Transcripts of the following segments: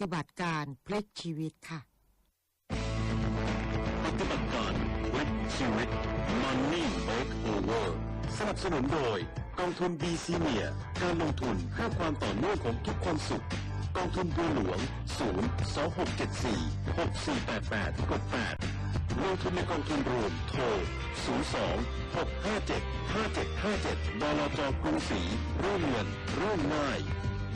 ฏิบัติการพลิกชีวิตค่ะ ปฏิบัติการพลิกชีวิต Money Makeover สนับสนุนโดยกองทุน b c เนียการลงทุนเพื่อความต่อเนื่องของทุกความสุข กองทุนบัวหลวง 0 2 6 7 4 6 4 8 8กด8ลงทุนในกองทุนรวมโทร 02 657 5757ดลจกรุงศรีร่วมเงินร่วมง่าย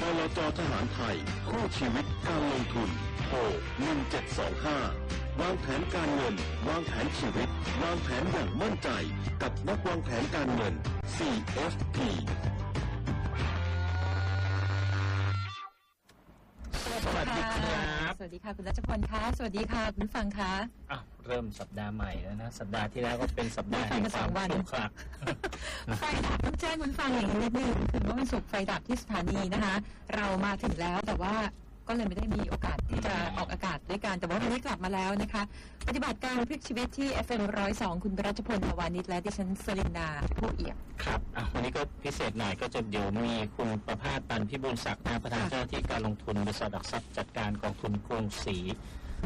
บลจทหารไทย คู่ชีวิตการลงทุนโทร1725 วางแผนการเงิน วางแผนชีวิต วางแผนอย่างมั่นใจ กับนักวางแผนการเงิน CFP วัสดีค่ะ คุณรัชพลคะสวัสดีค่ะคุณผู้ฟังคะอะเริ่มสัปดาห์ใหม่แล้วนะ สัปดาห์ที่แล้วก็เป็นสัปดาห์แห่งไม่คทัวานมกันสองวันขรุขระไฟดับต้องแจ้งคุณผู้ฟังอย่างนี้นิดนึงถึงว่าวันศุกร์ไฟดับที่สถานีนะคะ เรามาถึงแล้วแต่ว่า ก็เลยไม่ได้มีโอกาสที่จะออกอากาศด้วยกันแต่ว่าวันนี้กลับมาแล้วนะคะ ปฏิบัติการพลิกชีวิตที่ FM 102 คุณรัชพลทวานิชและดิฉันสลินดาผู้เอี่ยมครับอะวันนี้ก็พิเศษหน่อยก็จะเดี๋ยวมีคุณประภาสปันพิบูลศักดิ์นะประธานค่ะเจ้าหน้าที่การลงทุนบริษัทหลักทรัพย์จัดการกองทุนกรุงศรี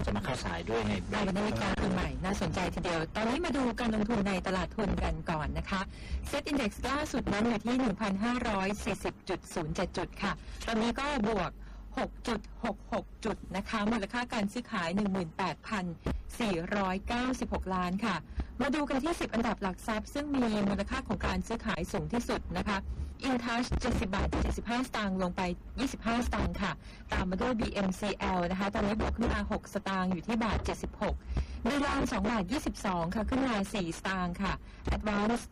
จะมาเข้าสายด้วยในเบรเอากวันนี้การทุนใหม่ น่าสนใจทีเดียว ตอนนี้มาดูการลงทุนในตลาดทุนกันก่อนนะคะเซ็ตอินดี x ล่าสุดนั้นอยู่ที่ 1,540.07 จุดค่ะ ตอนนี้ก็บวก 6.66 จุดนะคะ มูลค่าการซื้อขาย 18,496 ล้านค่ะ มาดูกันที่ 10 อันดับหลักทรัพย์ ซึ่งมีมูลค่าของการซื้อขายสูงที่สุดนะคะ InTouch 70 บาท 75 สตางค์ลงไป 25 สตางค์ค่ะ ตามมาด้วย BMCL นะคะ ตอนนี้บวกขึ้นมา 6 สตางค์อยู่ที่บาท 76มีลาน2บาท 22 ค่ะ ขึ้นมา 4 สตางค์ค่ะ Advance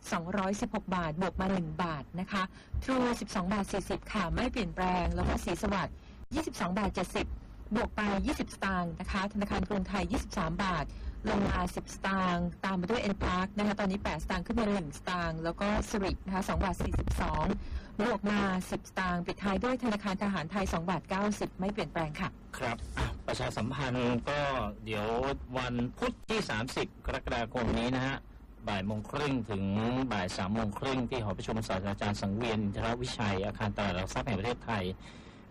216 บาท บวกมา 1 บาทนะคะ True 12 บาท 40 ค่ะ ไม่เปลี่ยนแปลง แล้วก็สีสวัสดิ์ 22 บาท 70 บวกไป 20 สตางค์นะคะ ธนาคารกรุงไทย 23 บาท ลงมา 10 สตางค์ตามมาด้วย n p a r k นะคะ ตอนนี้ 8 สตางค์ขึ้นมา 1 สตางค์แล้วก็สรินะคะ2บาท 42 บวกมา 10 สตางค์ปิดท้ายด้วยธนาคารทหารไทย 2 บาท 90 ไม่เปลี่ยนแปลงค่ะ ครับอะประชาสัมพันธ์ก็เดี๋ยววันพุธที่ 30 กรกฎาคมนี้นะฮะ บ่ายโมงครึ่งถึงบ่ายสามโมงครึ่งที่หอประชุมศาสตราจารย์สังเวียนอินทรวิชัยอาคารตลาดหลักทรัพย์แห่งประเทศไทย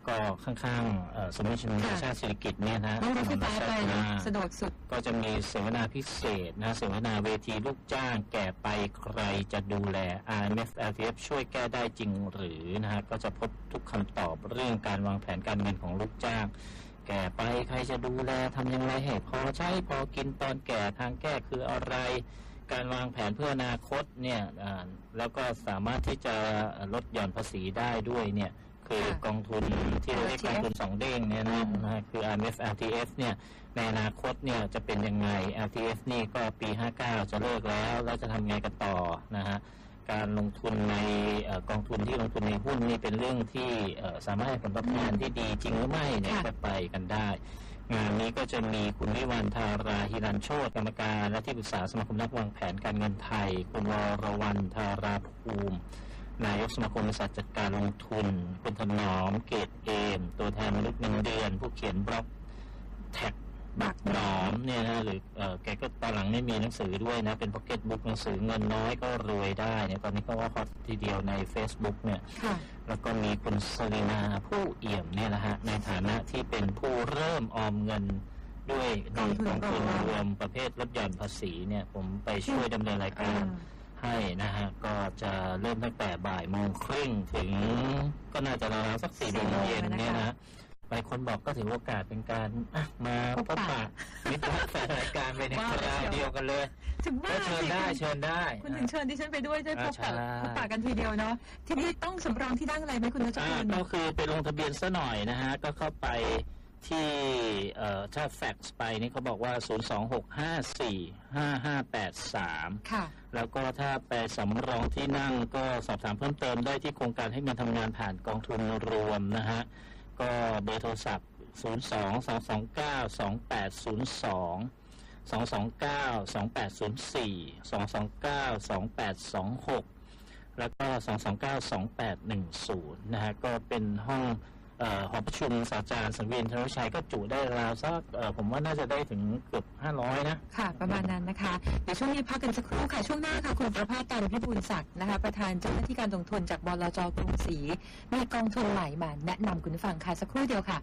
ก็ข้างๆเอ่อสมเด็จพระนางชาติสิริกิติ์เนี่ยนะฮะนั่งรถไฟฟ้าไปนะอ่าสะดวกสุด ก็จะมีเสวนาพิเศษนะเสวนาเวทีลูกจ้างแก่ไปใครจะดูแล IMF LTF ช่วยแก้ได้จริงหรือนะฮะก็จะพบทุกคำตอบเรื่องการวางแผนการเงินของลูกจ้าง แก่ไปใครจะดูแลทำยังไงให้พอใช้พอกินตอนแก่ทางแก้คืออะไร การวางแผนเพื่ออนาคตเนี่ยอ่าแล้วก็สามารถที่จะลดหย่อนภาษีได้ด้วยเนี่ย คือค่ะกองทุนที่เราเรียกกองทุนสองเด้งเนี่ยนะอืมนะฮะคือ IMF LTF เนี่ยในอนาคตเนี่ยจะเป็นยังไง LTF นี่ก็ปี 59 จะเลิกแล้ว แล้วจะทำไงกันต่อนะฮะการลงทุนในเอ่อกองทุนที่ลงทุนในหุ้นนี่เป็นเรื่องที่เอ่อสามารถให้ผลตอบแทนที่ดีจริงหรือไม่เนี่ยค่ะก็ไปกันได้ งานนี้ก็จะมีคุณวิวันทาราฮิรันโชตกรรมการและที่ปรึกษาสมาคมนักวางแผนการเงินไทย คุณวรวันทาราภูมิ นายกสมาคมบริษัทจัดการลงทุน คุณถนอม เกตเอม ตัวแทนมนุษย์เงินเดือน ผู้เขียนบล็อกแท็กบักหนอมเนี่ยนะหรือเออแกก็ตอนหลังไม่มีหนังสือด้วยนะ เป็นพ็อกเก็ตบุ๊กหนังสือเงินน้อยก็รวยได้เนี่ยตอนนี้ก็ว่าฮอตทีเดียวใน Facebook เนี่ยค่ะแล้วก็มีคุณสลินาผู้เอี่ยมเนี่ยนะฮะในฐานะที่เป็นผู้เริ่มออมเงินด้วยในกองทุนกองทุนรวมรวมประเภทลดหย่อนภาษีเนี่ย ผมไปช่วยดำเนินรายเอการอ ให้นะฮะก็จะเริ่มตั้งแต่บ่ายโมงครึ่งถึงก็น่าจะราวๆสักสี่โมงเย็นเนี่ยนะหลายคนบอกก็ถือโอกาสเป็นการอะมาพบปะมิตรรักแฟนรายการไปในคราวเดียวกันเลยถึงว่าก็เชิญได้สิเชิญได้ คุณถึงเชิญดิฉันไปด้วยได้พบปะอ่าใช่พบปะกันทีเดียวเนาะทีนี้ต้องสำรองที่นั่งอะไรไหมคุณรัชพอ่าลก็คือไปลงทะเบียนซะหน่อยนะฮะก็เข้าไป ที่เอ่อถ้าแฟกซ์ไปนี่เขาบอกว่า 026545583 ค่ะ แล้วก็ถ้าไปสำรองที่นั่งก็สอบถามเพิ่มเติมได้ที่โครงการให้เงินทำงานผ่านกองทุนรวมนะฮะ ก็เบอร์โทรศัพท์ 02-229-2802 229-2804 229-2826 แล้วก็ 229-2810 นะฮะ ก็เป็นห้องเอ่อ หอประชุมศาสตราจารย์สังเวียนธนชัยก็จุได้ราวสักผมว่าน่าจะได้ถึงเกือบ 500 นะ ค่ะ ประมาณนั้นนะคะ เดี๋ยวช่วงนี้พักกันสักครู่ค่ะ ช่วงหน้าค่ะ คุณประภาสตันพิบูลศักดิ์นะคะ ประธานเจ้าหน้าที่การลงทุนจากบลจกรุงศรีมีกองทุนใหม่มาแนะนำคุณฟังค่ะสักครู่เดียวค่ะ